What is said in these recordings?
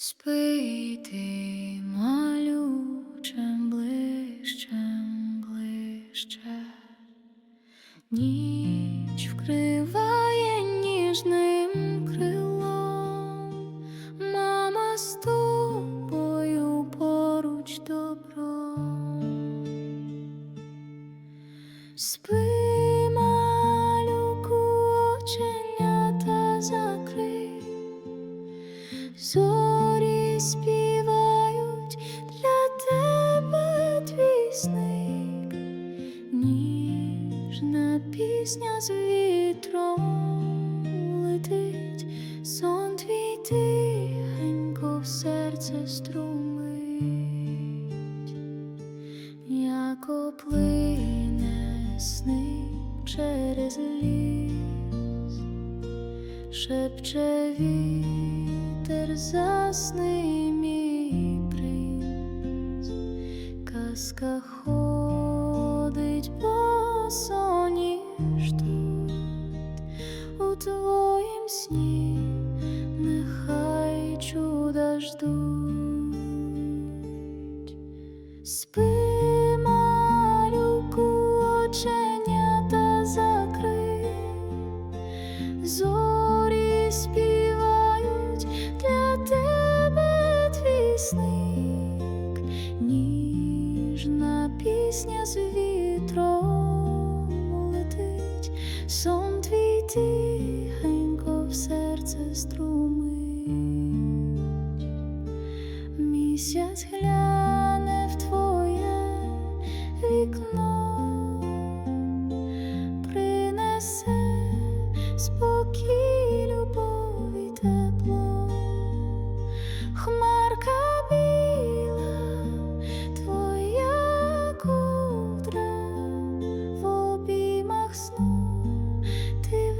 спити малючим ближчим ближче, ніч вкриває ніжним крилом, мама з тобою поруч добро. Спи ніжна пісня з вітром летить, сон твій тихенько в серце струмить, як оплине сни через ліс, шепче вітер засни мій принц, казка ходить по соніж у твоїм сні нехай чуда ждуть. Спи, малюку, оченята закрий, зорі співають для тебе твій сник, ніжна пісня з вітром сон твій тихенько в серце струмить. Місяць гляне в твоє вікно, принесе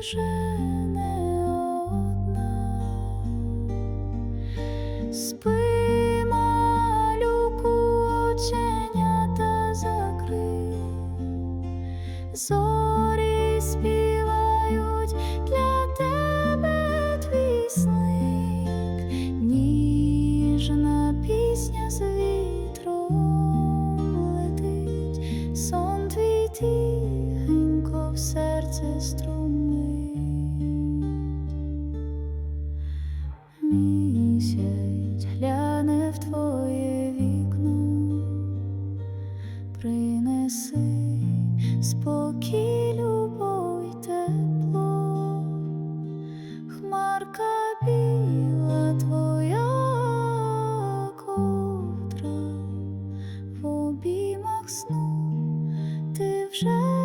вже не одна. Спи, малюку, оченята закрий, зорі співають для тебе твій сник, ніжна пісня з вітром летить, сон твій тихенько в серце струмить. В твоє вікно, принеси спокій, любов й тепло, хмарка біла твоя ковдра в обіймах сну, ти вже